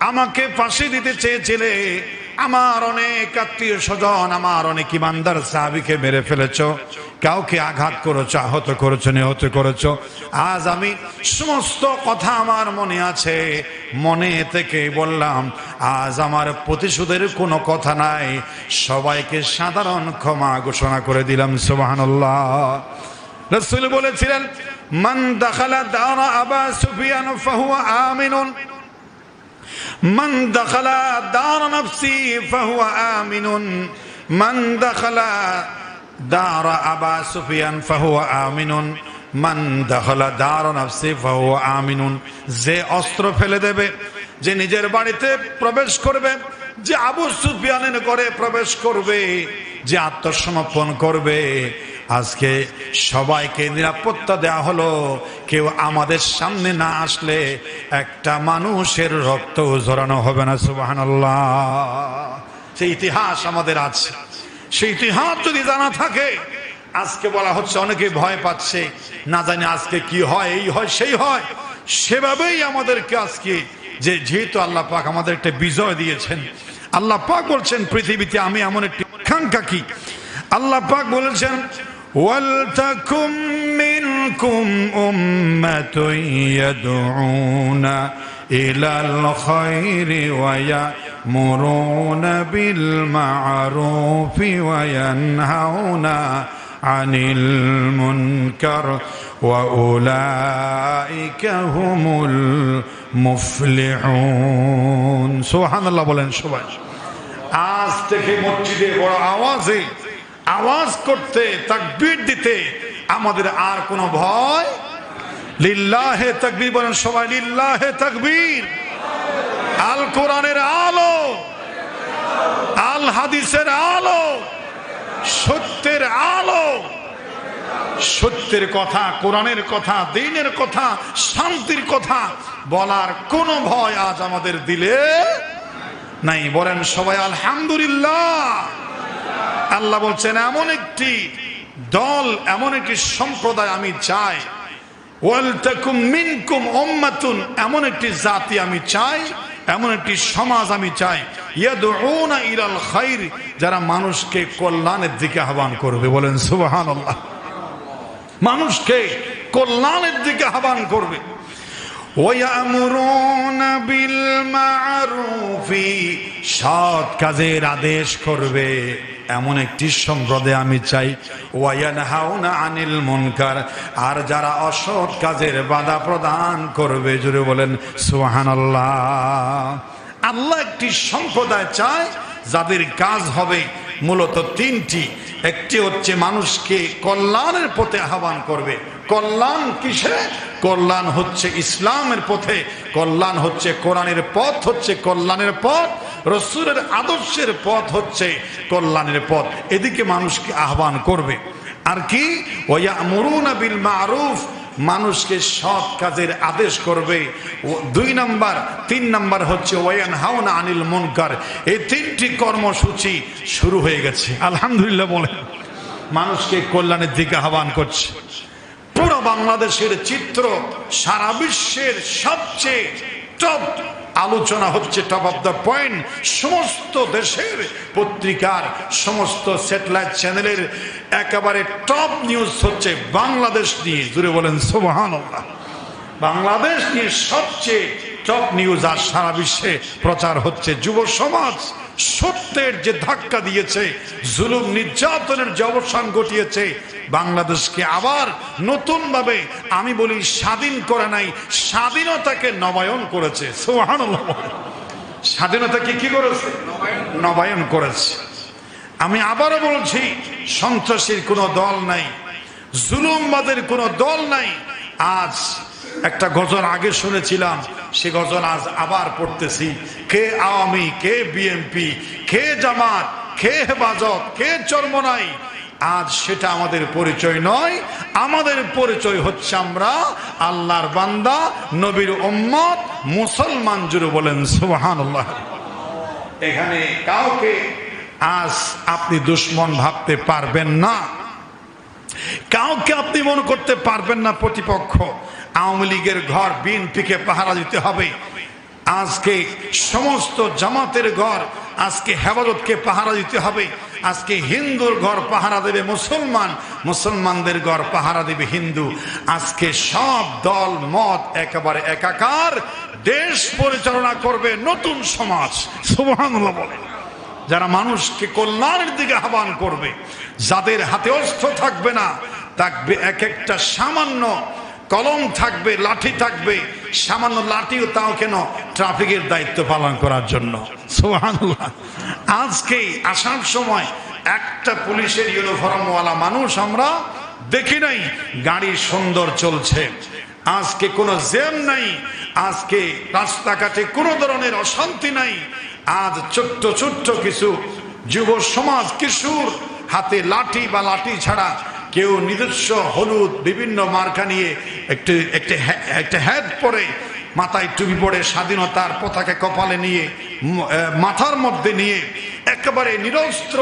আমাকে ফাঁসি দিতে চেয়েছিলে। আমার অনেক আত্মীয় স্বজন, আমার অনেক ইমানদার সাহাবিকে মেরে ফেলেছ। কাউকে আঘাত করেছ, আহত করেছ, নিহত করেছ। আজ আমি সমস্ত কথা আমার মনে আছে। মনে থেকে বললাম, আজ আমার প্রতিশোধের কোনো কথা নাই। সবাইকে সাধারণ ক্ষমা ঘোষণা করে দিলাম, সুবহানাল্লাহ। রসুল বলেছিলেন, মান দাখালা দারা আবা সুফিয়ান ফাহুয়া আমিনুন। মান দখলা দার নফসি ফাহুয়া আমিনুন। মান দখলা দার আবা সুফিয়ান ফাহুয়া আমিনুন। মান দখলা দার নফসি ফাহুয়া আমিনুন। যে অস্ত্র ফেলে দেবে, যে নিজের বাড়িতে প্রবেশ করবে, যে আবু সুফিয়ান করে প্রবেশ করবে, যে আত্মসমর্পণ করবে আজকে সবাইকে নিরাপত্তা দেওয়া হলো। কেউ আমাদের সামনে না আসলে একটা মানুষের রক্ত ঝরানো হবে না সুবাহান সেই ইতিহাস আমাদের আছে। সেই ইতিহাস যদি জানা থাকে, আজকে বলা হচ্ছে অনেকে ভয় পাচ্ছে। না জানি আজকে কি হয়, এই হয়, সেই হয়। সেভাবেই আমাদেরকে আজকে যে যেহেতু আল্লাহ পাক আমাদের একটা বিজয় দিয়েছেন, আল্লাহ পাক বলছেন, পৃথিবীতে আমি এমন একটি আল্লাহ পাক বলেছেন ولتكن منكم أمة يدعون إلى الخير ويأمرون بالمعروف وينهون عن المنكر وأولئك هم المفلحون سبحان الله বলেন সবাই আজ থেকে মসজিদে বড় আওয়াজে আওয়াজ করতে, তাকবীর দিতে, আমাদের আর কোনো ভয়? লিল্লাহে তাকবীর বলেন সবাই, লিল্লাহে তাকবীর। আল কোরআনের আলো, আল হাদিসের আলো, সত্যের আলো। সত্যের কথা, কোরআনের কথা, দিনের কথা, শান্তির কথা বলার কোনো ভয় আজ আমাদের দিলে নাই। বলেন সবাই, আলহামদুলিল্লাহ। আল্লাহ বলছেন, এমন একটি দল, এমন একটি সম্প্রদায় আমি চাই। এমন একটি জাতি আমি চাই, এমন একটি সমাজ আমি চাই। ইলাল খাইর, যারা মানুষকে কল্যাণের দিকে আহ্বান করবে। বলেন, সুবহানাল্লাহ। মানুষকে কল্যাণের দিকে আহ্বান করবে। সৎ কাজের আদেশ করবে। এমন একটি সম্প্রদায় আমি চাই। আনিল মুনকার। আর যারা অসৎ কাজের বাধা প্রদান করবে জুড়ে বলেন, সুবহানাল্লাহ। আল্লাহ একটি সম্প্রদায় চায়, যাদের কাজ হবে মূলত তিনটি। একটি হচ্ছে মানুষকে কল্যাণের পথে আহ্বান করবে। কল্যাণ কিসে? কল্যাণ হচ্ছে ইসলামের পথে, কল্যাণ হচ্ছে কোরআনের পথ, হচ্ছে কল্যাণের পথ রসুরের আদর্শের পথ হচ্ছে কল্যাণের পথ। এদিকে মানুষকে আহ্বান করবে। আর কি? ওয়া মরুনা বিল মারুফ, মানুষকে সৎ কাজের আদেশ করবে। দুই নাম্বার, তিন নাম্বার হচ্ছে ওয়ান হাওনা আনিল মুনকার। এই তিনটি কর্মসূচি শুরু হয়ে গেছে। আলহামদুলিল্লাহ বলে মানুষকে কল্যাণের দিকে আহ্বান করছে। বাংলাদেশের চিত্র সারা বিশ্বের সবচেয়ে টপ আলোচনা হচ্ছে টপ অফ দ্য পয়েন্ট সমস্ত দেশের পত্রিকার সমস্ত স্যাটেলাইট চ্যানেলের একেবারে টপ নিউজ হচ্ছে বাংলাদেশ নিয়ে। জুড়ে বলেন সোবাহান বাংলাদেশ নিয়ে সবচেয়ে টপ নিউজ আর সারা বিশ্বে প্রচার হচ্ছে যুব সমাজ। সত্যের যে ধাক্কা দিয়েছে, জুলুম নির্যাতনের যে অবসান ঘটিয়েছে, বাংলাদেশকে আবার নতুন ভাবে আমি বলি, স্বাধীন করে নাই, স্বাধীনতাকে নবায়ন করেছে। সুবহানাল্লাহ। স্বাধীনতাকে কি করেছে? নবায়ন করেছে। আমি আবারও বলছি, সন্ত্রাসীর কোনো দল নাই, জুলুমবাদের কোনো দল নাই। আজ একটা গজল আগে শুনেছিলাম, সে গজল আজ আবার পড়তেছি। কে আওয়ামী, কে বিএনপি, কে জামাত, কে হেফাজত, কে চর্মনাই আজ সেটা আমাদের পরিচয় নয়। আমাদের পরিচয় হচ্ছে আমরা আল্লাহর বান্দা, নবীর উম্মত, মুসলমান জুড়ে বলেন সুবহান এখানে কাউকে আজ আপনি দুশ্মন ভাবতে পারবেন না। কাউকে আপনি মনে করতে পারবেন না প্রতিপক্ষ। আওয়ামী লীগের ঘর বিএনপিকে পাহারা দিতে হবে। আজকে সমস্ত জামাতের ঘর আজকে হেফাজতকে পাহারা দিতে হবে। আজকে হিন্দুর ঘর পাহারা দেবে মুসলমান, মুসলমানদের ঘর পাহারা দেবে হিন্দু। আজকে সব দল, মত একেবারে একাকার। দেশ পরিচালনা করবে নতুন সমাজ। সুবহানাল্লাহ বলে যারা মানুষকে কল্যাণের দিকে আহ্বান করবে, যাদের হাতে অস্ত্র থাকবে না, থাকবে এক একটা সামান্য কলম থাকবে, লাঠি থাকবে, সামান্য লাঠিও তাও কেন ট্রাফিকের দায়িত্ব পালন করার জন্য? আজকে আসার সময় একটা পুলিশের ইউনিফর্মওয়ালা মানুষ আমরা দেখি নাই গাড়ি সুন্দর চলছে। আজকে কোনো জেম নাই, আজকে রাস্তাঘাটে কোনো ধরনের অশান্তি নাই। আজ ছোট্ট ছোট্ট কিছু যুব সমাজ, কিশোর, হাতে লাঠি বা লাঠি ছাড়া কেউ নিজস্ব হলুদ বিভিন্ন মার্কা নিয়ে একটু, একটি একটা হ্যাট পরে মাথায় টুপি পরে স্বাধীনতার পতাকা কপালে নিয়ে মাথার মধ্যে নিয়ে একেবারে নিরস্ত্র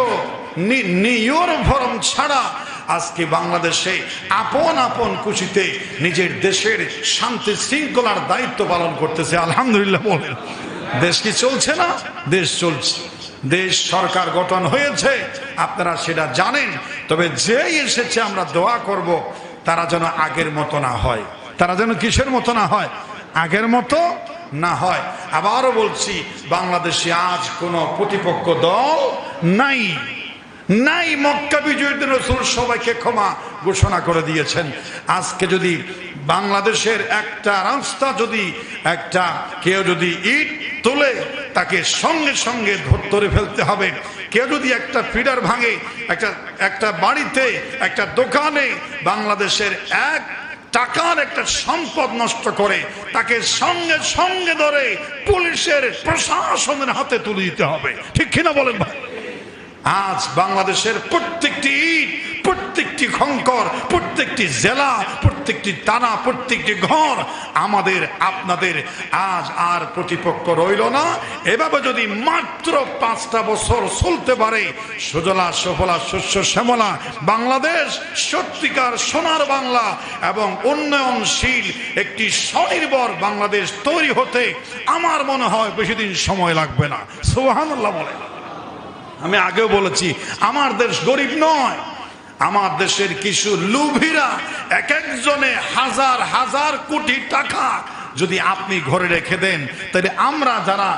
নিয়র ভরম ছাড়া আজকে বাংলাদেশে আপন আপন খুশিতে নিজের দেশের শান্তি শৃঙ্খলার দায়িত্ব পালন করতেছে। আলহামদুলিল্লাহ বলেন। দেশ কি চলছে না? দেশ চলছে। দেশ সরকার গঠন হয়েছে, আপনারা সেটা জানেন। তবে যেই এসেছে আমরা দোয়া করব, তারা যেন আগের মতো না হয়। তারা যেন কিসের মতো না হয়? আগের মতো না হয়। আবারও বলছি, বাংলাদেশে আজ কোনো প্রতিপক্ষ দল নাই। নাই মক্কা বিজয়ের দিন রসুল সবাইকে ক্ষমা ঘোষণা করে দিয়েছেন। আজকে যদি বাংলাদেশের একটা রাস্তা যদি, একটা কেউ যদি ইট তোলে, তাকে সঙ্গে সঙ্গে ধরে ফেলতে হবে। কেউ যদি একটা ফিডার ভাঙে, একটা একটা বাড়িতে, একটা দোকানে বাংলাদেশের এক টাকার একটা সম্পদ নষ্ট করে, তাকে সঙ্গে সঙ্গে ধরে পুলিশের প্রশাসনের হাতে তুলে দিতে হবে। ঠিক কিনা বলেন ভাই? আজ বাংলাদেশের প্রত্যেকটি প্রত্যেকটি খঙ্কর প্রত্যেকটি জেলা, প্রত্যেকটি টানা, প্রত্যেকটি ঘর আমাদের, আপনাদের আজ আর প্রতিপক্ষ রইল না। এভাবে যদি মাত্র পাঁচটা বছর চলতে পারে, সুজলা, সফলা, শস্য, শ্যামলা, বাংলাদেশ সত্যিকার সোনার বাংলা এবং উন্নয়নশীল একটি স্বনির্ভর বাংলাদেশ তৈরি হতে আমার মনে হয় বেশি দিন সময় লাগবে না। সোহানুল্লাহ বলে আমি আগেও বলেছি, আমার দেশ গরিব নয়, আমার দেশের কিছু লুভিরা এক একজনে হাজার হাজার কোটি টাকা যদি আপনি ঘরে রেখে দেন তাহলে আমরা যারা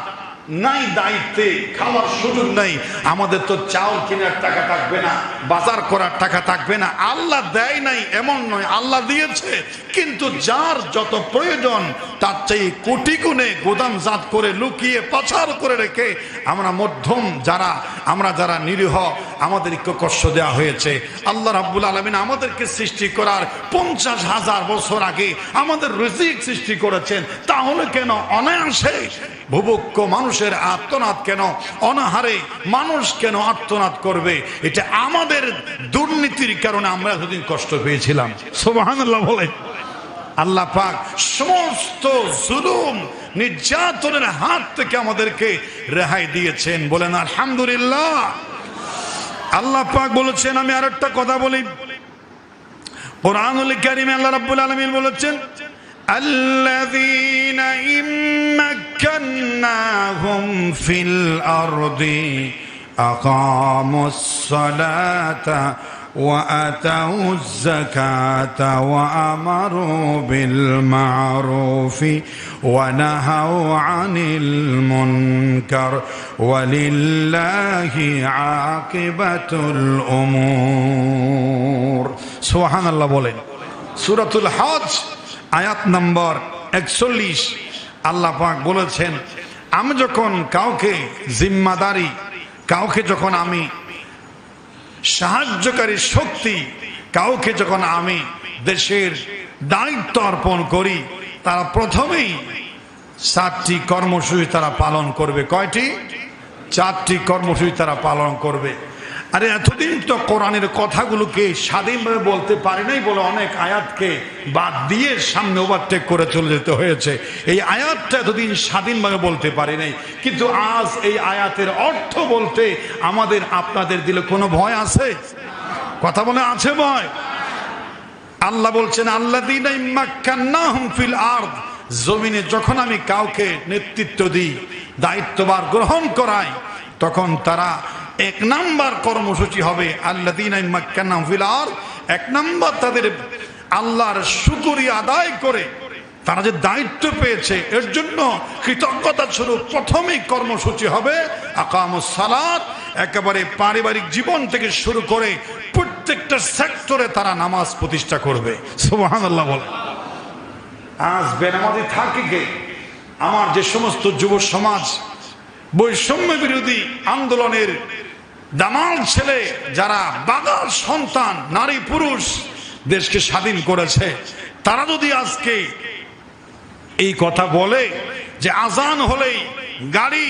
নাই দায়িত্বে খাওয়ার সুযোগ নাই। আমাদের তো চাউল কেনার টাকা থাকবে না, বাজার করার টাকা থাকবে না। আল্লাহ দেয় নাই, এমন নয়, আল্লাহ দিয়েছে। কিন্তু যার যত প্রয়োজন, তার চেয়ে কোটি গুণে গোদামজাত করে লুকিয়ে পাচার করে রেখে আমরা মধ্যম যারা, আমরা যারা নিরীহ, আমাদেরকে কষ্ট দেওয়া হয়েছে। আল্লাহ রাব্বুল আলমিন আমাদেরকে সৃষ্টি করার পঞ্চাশ হাজার বছর আগে আমাদের রিজিক সৃষ্টি করেছেন। তাহলে কেন অনায়াসে ভুবক্ষ মানুষের আত্মনাদ কেন? অনাহারে মানুষ কেন আত্মনাদ করবে? এটা আমাদের দুর্নীতির কারণে আমরা এতদিন কষ্ট পেয়েছিলাম। সোবাহান্লাহ বলে আল্লাহ পাক সমস্ত জুলুম নির্যাতনের হাত থেকে আমাদেরকে রেহাই দিয়েছেন। বলেন, আলহামদুলিল্লাহ। আল্লাহ পাক বলেছেন, আমি আর একটা কথা বলি। কোরআনুল কারিমে আল্লাহ রাব্বুল আলামিন বলেছেন, আল্লাযীনা ইম্মাক مكناهم في الأرض أقاموا الصلاة وأتوا الزكاة وأمروا بالمعروف ونهوا عن المنكر ولله عاقبة الأمور سبحان الله بولين سورة الحج আয়াত নম্বর একচল্লিশ আল্লাহ পাক বলেছেন, আমি যখন কাউকে জিম্মাদারি, কাউকে যখন আমি সাহায্যকারী শক্তি, কাউকে যখন আমি দেশের দায়িত্ব অর্পণ করি, তারা প্রথমেই চারটি কর্মসূচি তারা পালন করবে। কয়টি? চারটি কর্মসূচি তারা পালন করবে। আরে এতদিন তো কোরআনের কথাগুলোকে স্বাধীনভাবে বলতে পারে নাই বলে অনেক আয়াতকে বাদ দিয়ে সামনে ওভারটেক করে চলে যেতে হয়েছে। এই আয়াতটা এতদিন স্বাধীনভাবে বলতে পারে নাই। কিন্তু আজ এই আয়াতের অর্থ বলতে আমাদের, আপনাদের দিলে কোনো ভয় আছে? কথা বলে আছে ভয়? আল্লাহ বলছেন আল্লাহ ফিল আর্দ। জমিনে যখন আমি কাউকে নেতৃত্ব দিই দায়িত্ববার গ্রহণ করাই, তখন তারা এক নাম্বার কর্মসূচি হবে আল্লাহ এক নাম্বার তাদের আল্লাহর শুকুরি আদায় করে তারা যে দায়িত্ব পেয়েছে, এর জন্য কৃতজ্ঞতা স্বরূপ প্রথমেই কর্মসূচি হবে আকামুস সালাত, একেবারে পারিবারিক জীবন থেকে শুরু করে প্রত্যেকটা সেক্টরে তারা নামাজ প্রতিষ্ঠা করবে। সুবহানাল্লাহ বলে আজ বেনামাজি থাকে কে? আমার যে সমস্ত যুব সমাজ বৈষম্য বিরোধী আন্দোলনের দামাল ছেলে যারা বাগাল সন্তান, নারী পুরুষ দেশকে স্বাধীন করেছে, তারা যদি আজকে এই কথা বলে যে আজান হলেই গাড়ি,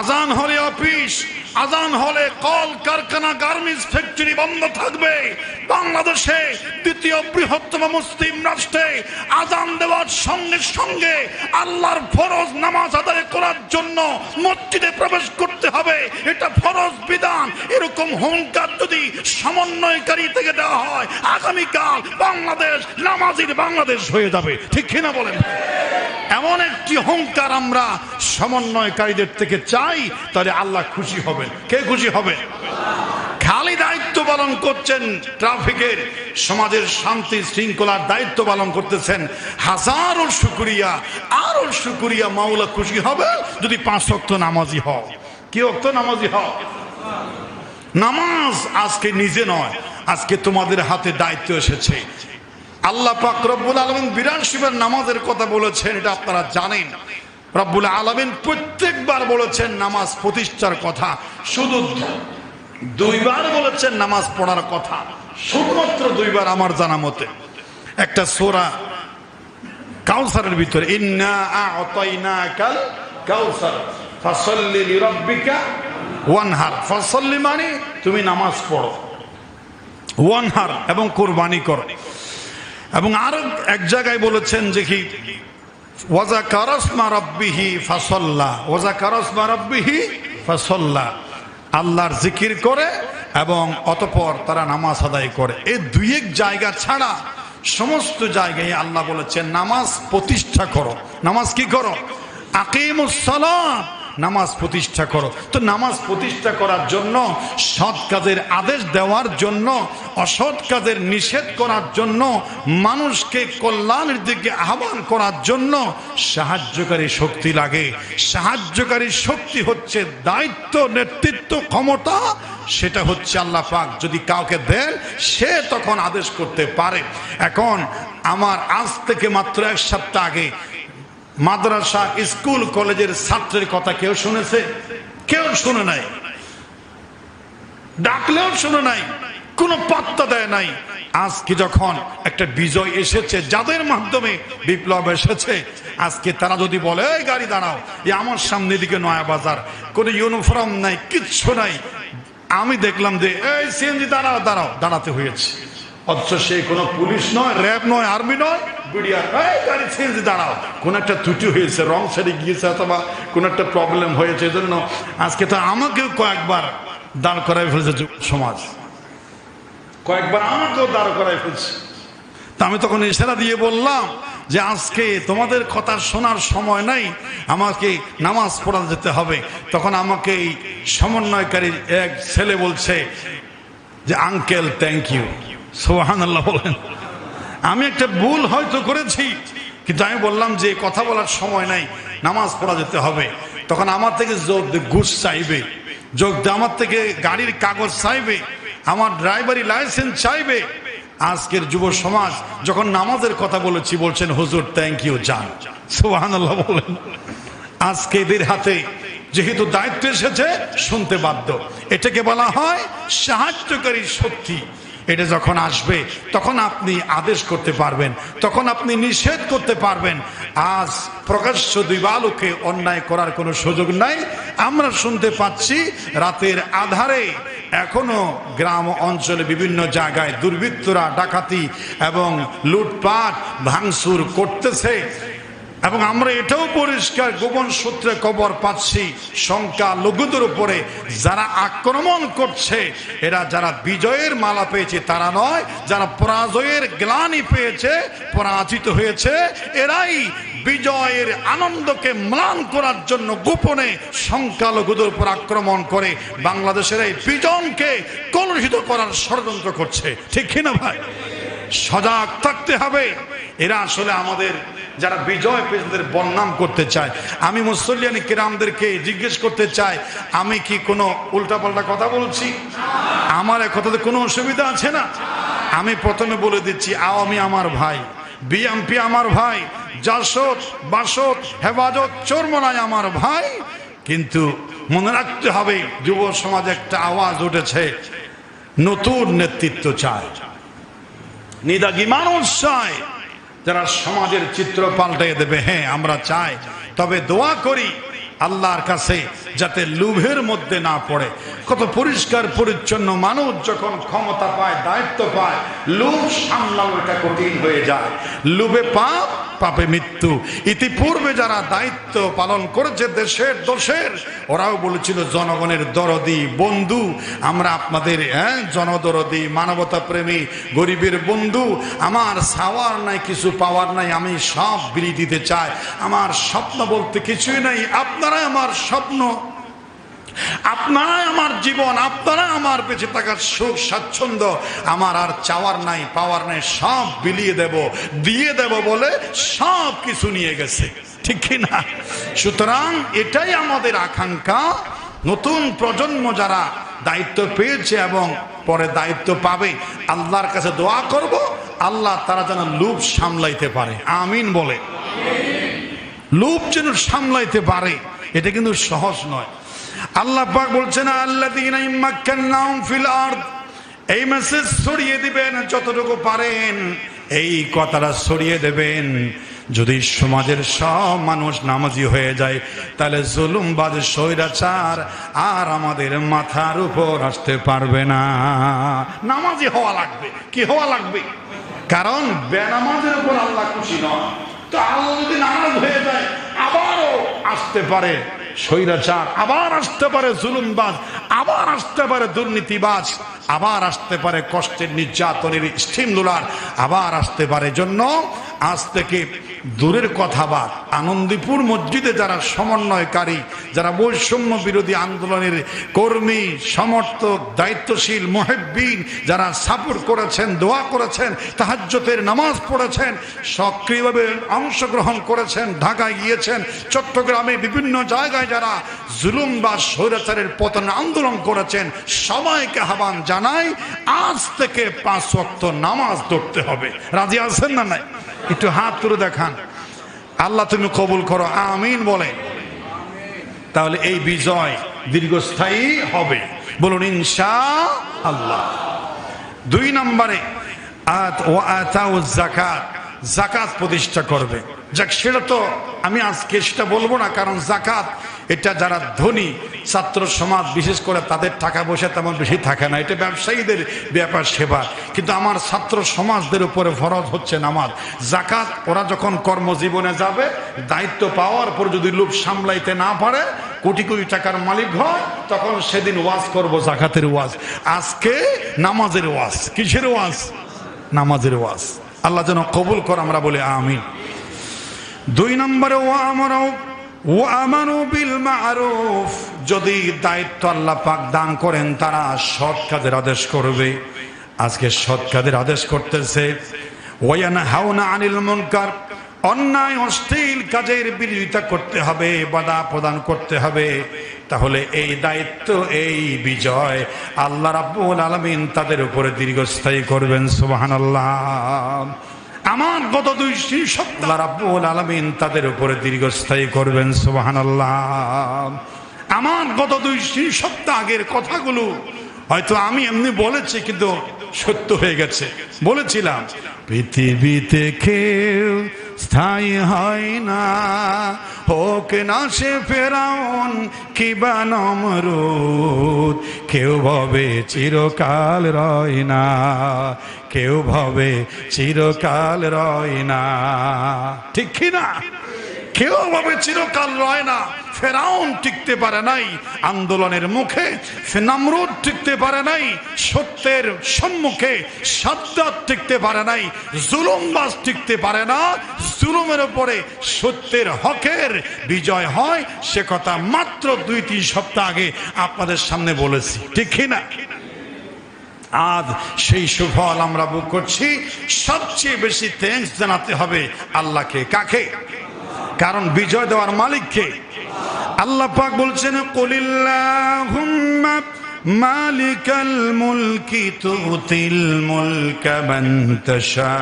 আজান হলে অফিস আজান হলে কল, কারখানা, গার্মেন্টস ফ্যাক্টরি বন্ধ থাকবে। বাংলাদেশে দ্বিতীয় বৃহত্তম মুসলিম রাষ্ট্রে আজান দেওয়ার সঙ্গে সঙ্গে আল্লাহর ফরজ নামাজ আদায় করার জন্য মসজিদে প্রবেশ করতে হবে। এটা ফরজ বিধান। এরকম হুঙ্কার যদি সমন্বয়কারী থেকে দেওয়া হয়, আগামীকাল বাংলাদেশ নামাজির বাংলাদেশ হয়ে যাবে। ঠিক কিনা বলেন? এমন একটি অহংকার আমরা সমন্বয়কারীদের থেকে চাই, তাহলে আল্লাহ খুশি হবেন কে খুশি হবে? খালি দায়িত্ব পালন করছেন ট্রাফিকের, সমাজের শান্তি শৃঙ্খলার দায়িত্ব পালন করতেছেন। হাজারো শুকুরিয়া, আরও শুকুরিয়া মাওলা খুশি হবে যদি পাঁচ অক্ত নামাজি হও। কি অক্ত নামাজি হও? নামাজ আজকে নিজে নয়, আজকে তোমাদের হাতে দায়িত্ব এসেছে। আল্লাহ পাক রব্বুল আলমিন বিরাশিবার নামাজের কথা বলেছেন, এটা আপনারা জানেন। রব্বুল আলমিন প্রত্যেকবার বলেছেন নামাজ প্রতিষ্ঠার কথা। শুধু দুইবার বলেছেন নামাজ পড়ার কথা। শুধুমাত্র দুইবার আমার জানা মতে। একটা সোরা কাউসারের ভিতরে কাল ফাসাল্লি ওয়ানহার। ফাসাল্লি মানে তুমি নামাজ পড়ো। ওয়ানহার এবং কোরবানি করো। এবং আরও এক জায়গায় বলেছেন যে কি ওয়াজা কারসমা রব্বিহি ফাসল্লা। ওয়াজা কারসমা রব্বিহি ফাসল্লা। আল্লাহর জিকির করে এবং অতপর তারা নামাজ আদায় করে। এই দুই এক জায়গা ছাড়া সমস্ত জায়গায় আল্লাহ বলেছেন, নামাজ প্রতিষ্ঠা করো। নামাজ কি করো? আকিমুসসালাম নামাজ প্রতিষ্ঠা করো। তো নামাজ প্রতিষ্ঠা করার জন্য, সৎ কাজের আদেশ দেওয়ার জন্য, অসৎ কাজের নিষেধ করার জন্য, মানুষকে কল্যাণের দিকে আহ্বান করার জন্য সাহায্যকারী শক্তি লাগে। সাহায্যকারী শক্তি হচ্ছে দায়িত্ব, নেতৃত্ব, ক্ষমতা। সেটা হচ্ছে আল্লাহ পাক। যদি কাউকে দেন, সে তখন আদেশ করতে পারে। এখন, আমার আজ থেকে মাত্র এক সপ্তাহ আগে মাদ্রাসা, স্কুল, কলেজের ছাত্রের কথা কেউ শুনেছে? কেউ শুনে নাই। ডাকলেও শুনে নাই। কোনো পাত্তা দেয় নাই। আজকে যখন একটা বিজয় এসেছে, যাদের মাধ্যমে বিপ্লব এসেছে, আজকে তারা যদি বলে, এই গাড়ি দাঁড়াও এ আমার সামনে দিকে নয়া বাজার, কোনো ইউনিফর্ম নাই, কিচ্ছু নাই। আমি দেখলাম যে, এই সিএনজি, দাঁড়াও দাঁড়াও। দাঁড়াতে হয়েছে। অথচ সে কোনো পুলিশ নয়, র্যাব নয়, আর্মি নয়। দাঁড়াও। কোন একটা ত্রুটি হয়েছে গিয়েছে অথবা কোন একটা প্রবলেম হয়েছে আজকে তো আমাকেও কয়েকবার দাঁড় করাই সমাজ। কয়েকবার আমাকেও দাঁড় করাই ফেলছে। তা আমি তখন ইশারা দিয়ে বললাম যে আজকে তোমাদের কথা শোনার সময় নাই, আমাকে নামাজ পড়া যেতে হবে। তখন আমাকে এই সমন্বয়কারী এক ছেলে বলছে যে, আঙ্কেল থ্যাংক ইউ সোহান আল্লাহ বলেন। আমি একটা ভুল হয়তো করেছি, কিন্তু আমি বললাম যে কথা বলার সময় নাই, নামাজ পড়া যেতে হবে। তখন আমার থেকে যোগ ঘুষ চাইবে। যোগ আমার থেকে গাড়ির কাগজ চাইবে, আমার ড্রাইভারি লাইসেন্স চাইবে। আজকের যুব সমাজ যখন নামাজের কথা বলেছি, বলছেন, হুজুর থ্যাংক ইউ সোহান আল্লাহ বলেন। আজকে এদের হাতে যেহেতু দায়িত্ব এসেছে, শুনতে বাধ্য। এটাকে বলা হয় সাহায্যকারী শক্তি। এটা যখন আসবে, তখন আপনি আদেশ করতে পারবেন, তখন আপনি নিষেধ করতে পারবেন। আজ প্রকাশ্য দিবালোকে অন্যায় করার কোনো সুযোগ নাই। আমরা শুনতে পাচ্ছি রাতের আধারে এখনও গ্রাম অঞ্চলে বিভিন্ন জায়গায় দুর্বৃত্তরা, ডাকাতি এবং লুটপাট, ভাঙচুর করতেছে। এবং আমরা এটাও পরিষ্কার গোপন সূত্রে খবর পাচ্ছি সংখ্যা লঘুদের উপরে যারা আক্রমণ করছে, এরা যারা বিজয়ের মালা পেয়েছে তারা নয়, যারা পরাজয়ের গ্লানি পেয়েছে, পরাজিত হয়েছে, এরাই বিজয়ের আনন্দকে ম্লান করার জন্য গোপনে সংখ্যালঘুদের উপর আক্রমণ করে বাংলাদেশের এই বিজনকে কলুষিত করার ষড়যন্ত্র করছে। ঠিক কিনা ভাই? সজাগ থাকতে হবে। এরা আসলে আমাদের, যারা বিজয় পেশদের বদনাম করতে চায়। আমি মুসল্লিয়ানি কিরামদেরকে জিজ্ঞেস করতে চাই, আমি কি কোনো উল্টাপাল্টা কথা বলছি? আমার এ কথাতে কোনো অসুবিধা আছে না? আমি প্রথমে বলে দিচ্ছি, আওয়ামী আমার ভাই, বিএমপি আমার ভাই, জাসদ, বাসদ, হেফাজত, চর্মনায় আমার ভাই। কিন্তু মনে রাখতে হবে, যুব সমাজে একটা আওয়াজ উঠেছে, নতুন নেতৃত্ব চায়। নিদাগি মানুষ চায়। যারা সমাজের চিত্র পাল্টে দেবে হ্যাঁ আমরা চাই। তবে দোয়া করি আল্লাহর কাছে যাতে লুভের মধ্যে না পড়ে। কত পরিষ্কার, পরিচ্ছন্ন মানুষ যখন ক্ষমতা পায়, দায়িত্ব পায়, লুভ সামলানো এটা কঠিন হয়ে যায়। লুভে পাপ পাপে মৃত্যু। ইতিপূর্বে যারা দায়িত্ব পালন করেছে দেশের দোষের, ওরাও বলেছিল, জনগণের দরদি বন্ধু, আমরা আপনাদের হ্যাঁ জনদরদি, মানবতা প্রেমী, গরিবের বন্ধু, আমার সাওয়ার নাই, কিছু পাওয়ার নাই, আমি সব বিলি দিতে চাই। আমার স্বপ্ন বলতে কিছুই নাই, আপনারাই আমার স্বপ্ন। আপনারাই আমার জীবন, আপনারা আমার বেঁচে থাকার সুখ, স্বাচ্ছন্দ্য, আমার আর চাওয়ার নাই, পাওয়ার নাই, সব বিলিয়ে দেব, দিয়ে দেব বলে সব কিছু নিয়ে গেছে। ঠিক কি না? সুতরাং এটাই আমাদের আকাঙ্ক্ষা। নতুন প্রজন্ম যারা দায়িত্ব পেয়েছে এবং পরে দায়িত্ব পাবে, আল্লাহর কাছে দোয়া করব, আল্লাহ তারা যেন লুপ সামলাইতে পারে। আমিন বলে। লুপ যেন সামলাইতে পারে, এটা কিন্তু সহজ নয়। আল্লাহ পাক বলছেন আরদ। এই মেসেজ ছড়িয়ে দিবেন যতটুকু পারেন। এই কথাটা ছড়িয়ে দেবেন। যদি সমাজের সব মানুষ নামাজি হয়ে যায়, তাহলে জুলুমবাজ, স্বৈরাচার আর আমাদের মাথার উপর আসতে পারবে না। নামাজি হওয়া লাগবে। কি হওয়া লাগবে? কারণ বেনামাজের উপর আল্লাহ খুশি নয় তো আল্লাহ যদি নারাজ হয়ে যায়, আবারও আসতে পারে। স্বৈরাচার, আবার আসতে পারে জুলুমবাজ, আবার আসতে পারে দুর্নীতিবাজ, আবার আসতে পারে কষ্টের নির্যাতনের স্টিম আবার আসতে পারে জন্য আজ থেকে দূরের কথা বাদ আনন্দীপুর মসজিদে যারা সমন্বয়কারী, যারা বৈষম্য বিরোধী আন্দোলনের কর্মী, সমর্থক, দায়িত্বশীল, মহেব্বিন, যারা সাপোর্ট করেছেন, দোয়া করেছেন তাহাজ্যতের নামাজ পড়েছেন, সক্রিয়ভাবে অংশগ্রহণ করেছেন, ঢাকায় গিয়েছেন, চট্টগ্রামে বিভিন্ন জায়গায় যারা জুলুম বা স্বৈরাচারের পতন আন্দোলন করেছেন, সবাইকে আহ্বান জানাই, আজ থেকে পাঁচ ওয়াক্ত নামাজ ধরতে হবে। রাজি আছেন না নাই? একটু হাত তুলে দেখান। আল্লাহ তুমি কবুল করো, আমিন বলে। তাহলে এই বিজয় দীর্ঘস্থায়ী হবে। বলুন ইনশা আল্লাহ দুই নম্বরে, আত ও আতা ও জাকাত জাকাত প্রতিষ্ঠা করবে। যাক, সেটা তো আমি আজকে সেটা বলব না, কারণ জাকাত এটা যারা ধনী ছাত্র সমাজ, বিশেষ করে তাদের টাকা পয়সা তেমন বেশি থাকে না। এটা ব্যবসায়ীদের ব্যাপার, সেবা। কিন্তু আমার ছাত্র সমাজদের উপরে ফরজ হচ্ছে নামাজ। জাকাত ওরা যখন কর্মজীবনে যাবে, দায়িত্ব পাওয়ার পর যদি লোক সামলাইতে না পারে, কোটি কোটি টাকার মালিক হয়, তখন সেদিন ওয়াজ করব জাকাতের ওয়াজ। আজকে নামাজের ওয়াজ। কিসের ওয়াজ? নামাজের ওয়াজ। আল্লাহ যেন কবুল কর আমরা বলে, আমিন। দুই নম্বরে ও আমরাও ও আমানু বিল মারুফ। যদি দায়িত্ব আল্লাহ পাক দান করেন, তারা সৎ কাজের আদেশ করবে। আজকে সৎ কাজের আদেশ করতেছে ওয়ানা হাওনা আনিল মুনকার। অন্যায়, অশ্লীল কাজের বিরোধিতা করতে হবে, বাধা প্রদান করতে হবে। তাহলে এই দায়িত্ব, এই বিজয় আল্লাহ রাব্বুল আলামিন তাদের উপরে দীর্ঘস্থায়ী করবেন, সুবহানাল্লাহ। আমার গত দুই সপ্তাহ রাব্বুল আলামিন তাদের উপরে দীর্ঘস্থায়ী করবেন সুবহানাল্লাহ। আমার গত দুই তিন সপ্তাহ আগের কথাগুলো হয়তো আমি এমনি বলেছি কিন্তু সত্য হয়ে গেছে। বলেছিলাম পৃথিবীতে কেউ স্থায়ী হয় না। হোক না সে ফেরাউন কিবা নমরুদ। কেউ ভবে চিরকাল রয় না। কেউ ভবে চিরকাল রয় না। ঠিক কি না? কেউ ভাবে চিরকাল রয় না। ফেরাউন টিকতে পারে নাই, আন্দোলনের মুখে নামরুদ টিকতে পারে নাই, সত্যের সম্মুখে সাদ্দাত টিকতে পারে নাই, জুলুমবাজ টিকতে পারে না, জুলুমের উপরে সত্যের হকের বিজয় হয়, সে কথা মাত্র দুই, তিন সপ্তাহ আগে আপনাদের সামনে বলেছি, ঠিক না? আজ সেই সুফল আমরা বুক করছি, সবচেয়ে বেশি থ্যাংকস জানাতে হবে আল্লাহকে, কাকে? কারণ বিজয় দেওয়ার মালিককে আল্লাহ পাক বলছেন কলিল্লাহুম্মা মালিকাল মুলকি তুতিল মুলকা মান তাশা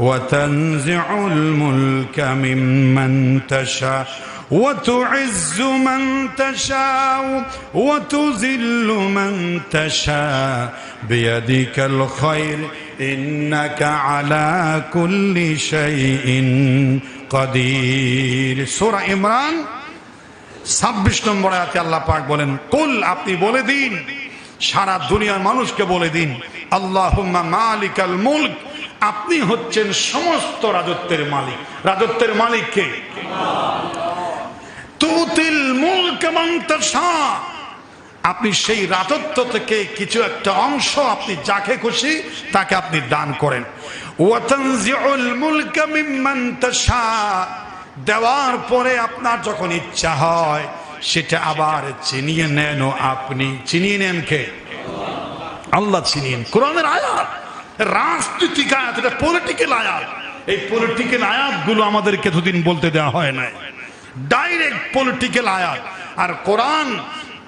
وتنزع الملك ممن تشاء وتعز من تشاء وتذل من تشاء بيدك الخير انك على كل شيء কদির। সোরা ইমরান, ছাব্বিশ নম্বর আয়াতে আল্লাহ পাক বলেন, কুল, আপনি বলে দিন, সারা দুনিয়ার মানুষকে বলে দিন আল্লাহ মালিকাল মুলক, আপনি হচ্ছেন সমস্ত রাজত্বের মালিক। রাজত্বের মালিক কে? তুতিল মুলক মন্ত্র আপনি সেই রাজত্ব থেকে কিছু একটা অংশ আপনি যাকে খুশি তাকে আপনি দান করেন। দেওয়ার পরে আপনার যখন ইচ্ছা হয়, সেটা আবার চিনিয়ে নেন আপনি। চিনিয়ে নেন কে? আল্লাহ চিনিয়ে কোরআনের আয়াত, রাজনৈতিক আয়াত, এটা পলিটিক্যাল আয়াত। এই পলিটিক্যাল আয়াতগুলো আমাদেরকে দুদিন বলতে দেওয়া হয় নাই। ডাইরেক্ট পলিটিক্যাল আয়াত। আর কোরআন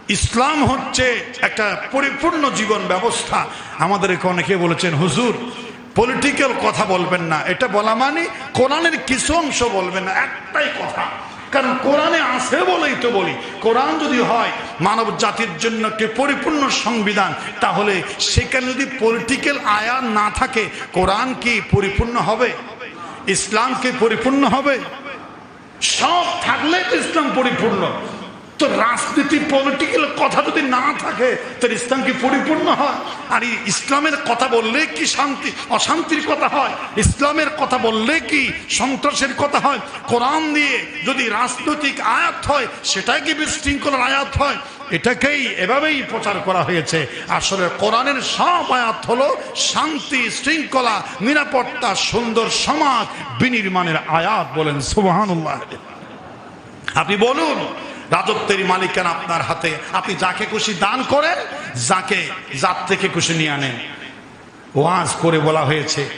ইসলাম হচ্ছে একটা পরিপূর্ণ জীবন ব্যবস্থা। আমাদেরকে অনেকে বলেছেন, হুজুর পলিটিক্যাল কথা বলবেন না। এটা বলা মানে কোরআনের কিছু অংশ বলবেন না, একটাই কথা। কারণ কোরআনে আছে বলেই তো বলি। কোরআন যদি হয়, মানব জাতির জন্য একটি পরিপূর্ণ সংবিধান। তাহলে সেখানে যদি পলিটিক্যাল আয়ার না থাকে, কোরআন কি পরিপূর্ণ হবে? ইসলাম কি পরিপূর্ণ হবে? সব থাকলে তো ইসলাম পরিপূর্ণ। তো রাজনীতি পলিটিক্যাল কথা যদি না থাকে, তাহলে ইসলাম কি পরিপূর্ণ হয়? আর এই ইসলামের কথা বললে কি শান্তি, অশান্তির কথা হয়? ইসলামের কথা বললে কি সন্ত্রাসের কথা হয়? কোরআন দিয়ে যদি রাজনৈতিক আয়াত হয়, সেটাই কি বিশৃঙ্খলার আয়াত হয়? এটাকেই এভাবেই প্রচার করা হয়েছে। আসলে কোরআনের সব আয়াত হলো শান্তি, শৃঙ্খলা, নিরাপত্তা, সুন্দর সমাজ, বিনির্মাণের আয়াত বলেন, সুবহানুল্লাহ। আপনি বলুন রাজত্বের মালিকানা আপনার হাতে। আপনি যাকে খুশি দান করেন যাকে যার থেকে খুশি নিয়ে আনেন। ওয়াজ করে বলা হয়েছে।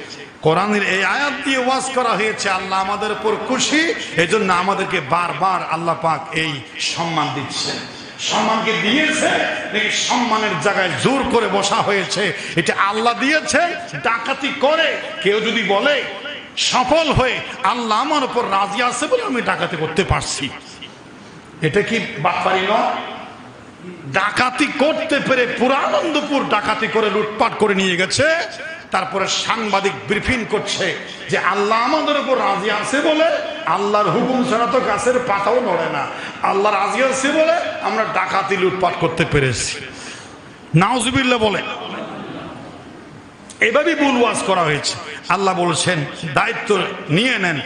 কোরআনের এই আয়াত দিয়ে ওয়াজ করা হয়েছে, আল্লাহ আমাদের উপর খুশি এই জন্য আমাদেরকে বারবার আল্লাহ পাক এই সম্মান দিচ্ছে। সম্মানকে দিয়েছে, নাকি সম্মানের জায়গায় জোর করে বসা হয়েছে। এটা আল্লাহ দিয়েছে, ডাকাতি করে। কেউ যদি বলে, সফল হয়ে আল্লাহ আমার উপর রাজি আছে বলে আমি ডাকাতি করতে পারছি। এটা কি বাটপারি নয়? ডাকাতি করতে পেরে পুরানন্দপুর ডাকাতি করে লুটপাট করে নিয়ে গেছে। তারপরে সাংবাদিক ব্রিফিং করছে যে আল্লাহ আমাদের উপর রাজি আছে বলে আল্লাহর হুকুম ছাড়া তো গাছের পাতাও নড়ে না। আল্লাহ রাজি আছে বলে আমরা ডাকাতি লুটপাট করতে পেরেছি। নাউজুবিল্লা বলে, এভাবেই ভুল ওয়াজ করা হয়েছে। আল্লাহ বলছেন, দায়িত্ব নিয়ে নেন।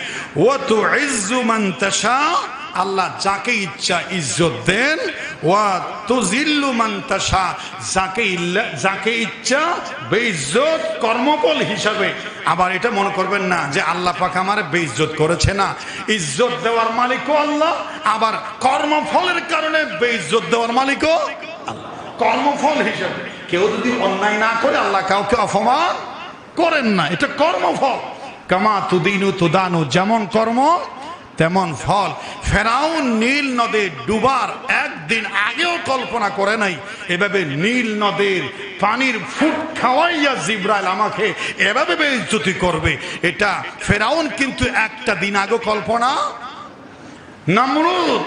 ও তো ইজ্জুমান তাশা আল্লাহ যাকে ইচ্ছা ইজ্জত দেন। ওয়া তুজিল্লু যাকে যাকে ইচ্ছা বেইজ্জত কর্মফল হিসাবে। আবার এটা মনে করবেন না যে আল্লাহ পাক আমার বেইজ্জত করেছে না। ইজ্জত দেওয়ার মালিকও আল্লাহ, আবার কর্মফলের কারণে বেইজ্জত দেওয়ার মালিকও আল্লাহ। কর্মফল হিসাবে। কেউ যদি অন্যায় না করে আল্লাহ কাউকে অপমান করেন না। এটা কর্মফল। কামা তুদিনু তুদানু, যেমন কর্ম তেমন ফল। ফেরাউন নীল নদে ডুবার একদিন আগেও কল্পনা করে নাই। এভাবে নীল নদের পানির ফুট খাওয়াইয়া জিব্রাইল আমাকে এভাবে বেইজ্জতি করবে। এটা ফেরাউন কিন্তু একটা দিন আগে কল্পনা নামরুদ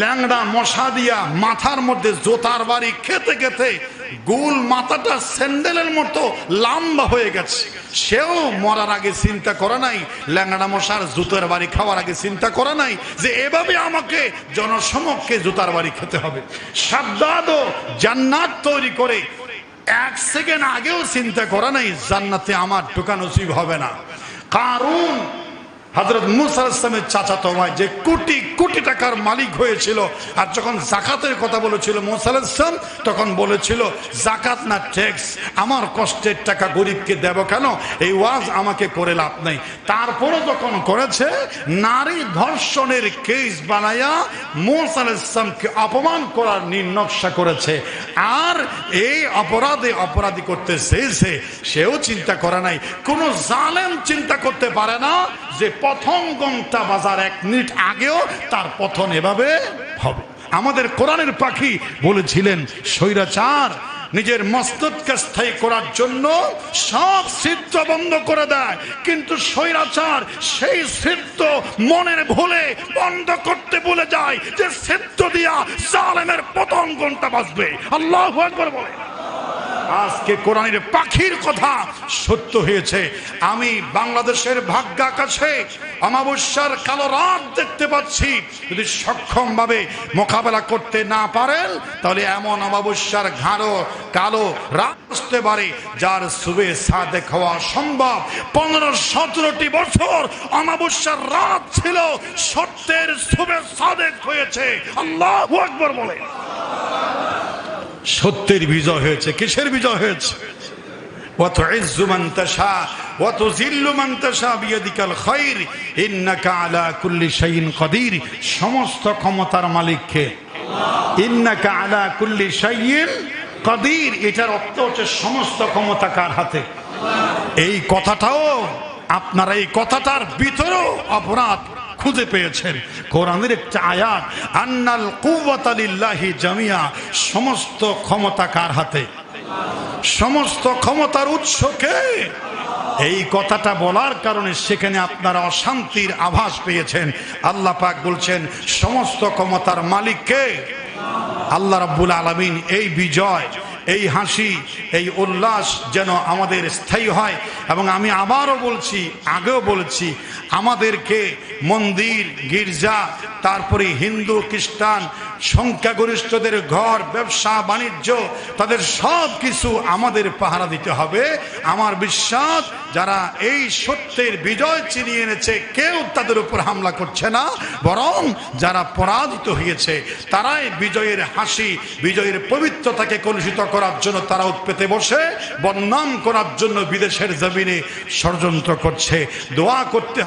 ল্যাংড়া মশা দিয়া মাথার মধ্যে জোতার বাড়ি খেতে খেতে গোল মাথাটা স্যান্ডেলের মতো লম্বা হয়ে গেছে। সেও মরার আগে চিন্তা করে নাই, ল্যাংড়া মশার জুতার বাড়ি খাওয়ার আগে চিন্তা করে নাই যে এভাবে আমাকে জনসমক্ষে জুতার বাড়ি খেতে হবে। সাদ্দাদ জান্নাত তৈরি করে এক সেকেন্ড আগেও চিন্তা করে নাই, জান্নাতে আমার ঢোকা নসিব হবে না। কারণ হজরত মুসা চাচাতো ভাই যে কোটি কোটি টাকার মালিক হয়েছিল। আর যখন জাকাতের কথা বলেছিল মুসা তখন বলেছিল, জাকাত না ট্যাক্স, আমার কষ্টের টাকা গরিবকে দেব কেন? এই ওয়াজ আমাকে করে লাভ নেই। তারপরে যখন করেছে, নারী ধর্ষণের কেস বানায়া মুসা ইসলামকে অপমান করার নির্নকশা করেছে। আর এই অপরাধে অপরাধী করতে চেয়েছে, সেও চিন্তা করে নাই। কোন জালেম চিন্তা করতে পারে না যে প্রথম ঘণ্টা বাজার এক মিনিট আগেও তার পথন এভাবে হবে। আমাদের কোরআনের পাখি বলেছিলেন, স্বৈরাচার নিজের মস্তদকে স্থায়ী করার জন্য সব সিদ্ধ বন্ধ করে দেয়। কিন্তু স্বৈরাচার সেই সিদ্ধ মনের ভুলে বন্ধ করতে বলে যায়, যে সিদ্ধ দিয়া জালেমের পতন ঘণ্টা বাজবে। আল্লাহ বলে। আজকে কোরআনের পাখির কথা সত্য হয়েছে। আমি বাংলাদেশের ভাগ্যা কাছে অমাবস্যার কালো রাত দেখতে পাচ্ছি। যদি সক্ষম ভাবে মোকাবেলা করতে না পারেন, তাহলে এমন অমাবস্যার ঘাড়ো কালো রাত আসতে পারে, যার সুবে সাদে খাওয়া সম্ভব। পনেরো, সতেরোটি বছর অমাবস্যার রাত ছিল, সত্যের সুবে সাদেক হয়েছে। আল্লাহ আকবর বলে সত্যের বিজয় হয়েছে। কিসের বিজয় হয়েছে? সমস্ত ক্ষমতার মালিককে। ইন্নাকা আলা কুল্লি সাইয়ের কদির। এটার অর্থ হচ্ছে সমস্ত ক্ষমতা কার হাতে? এই কথাটাও আপনার এই কথাটার ভিতরেও অপরাধ খুঁজে পেয়েছেন। কোরআনের একটা আয়াত, আন্নাল কুওয়াতা লিল্লাহি জামিয়া, সমস্ত ক্ষমতা কার হাতে? সমস্ত ক্ষমতার উৎসকে এই কথাটা বলার কারণে সেখানে আপনারা অশান্তির আভাস পেয়েছেন। আল্লাহ পাক বলছেন, সমস্ত ক্ষমতার মালিককে আল্লাহ রাব্বুল আলামিন, এই বিজয়। এই হাসি, এই উল্লাস যেন আমাদের স্থায়ী হয়। এবং আমি আবারও বলছি, আগেও বলছি, আমাদেরকে মন্দির, গির্জা, তারপরে হিন্দু, খ্রিস্টান, সংখ্যাগরিষ্ঠদের ঘর, ব্যবসা, বাণিজ্য, তাদের সব কিছু আমাদের পাহারা দিতে হবে। আমার বিশ্বাস, যারা এই সত্যের বিজয় চিনিয়ে এনেছে, কেউ তাদের উপর হামলা করছে না, বরং যারা পরাজিত হয়েছে, তারাই বিজয়ের হাসি, বিজয়ের পবিত্রতাকে কলুষিত করার জন্য তারা উৎপেতে বসে বদনাম করার জন্য বিদেশের জমিনে ষড়যন্ত্র করছে। দোয়া করতে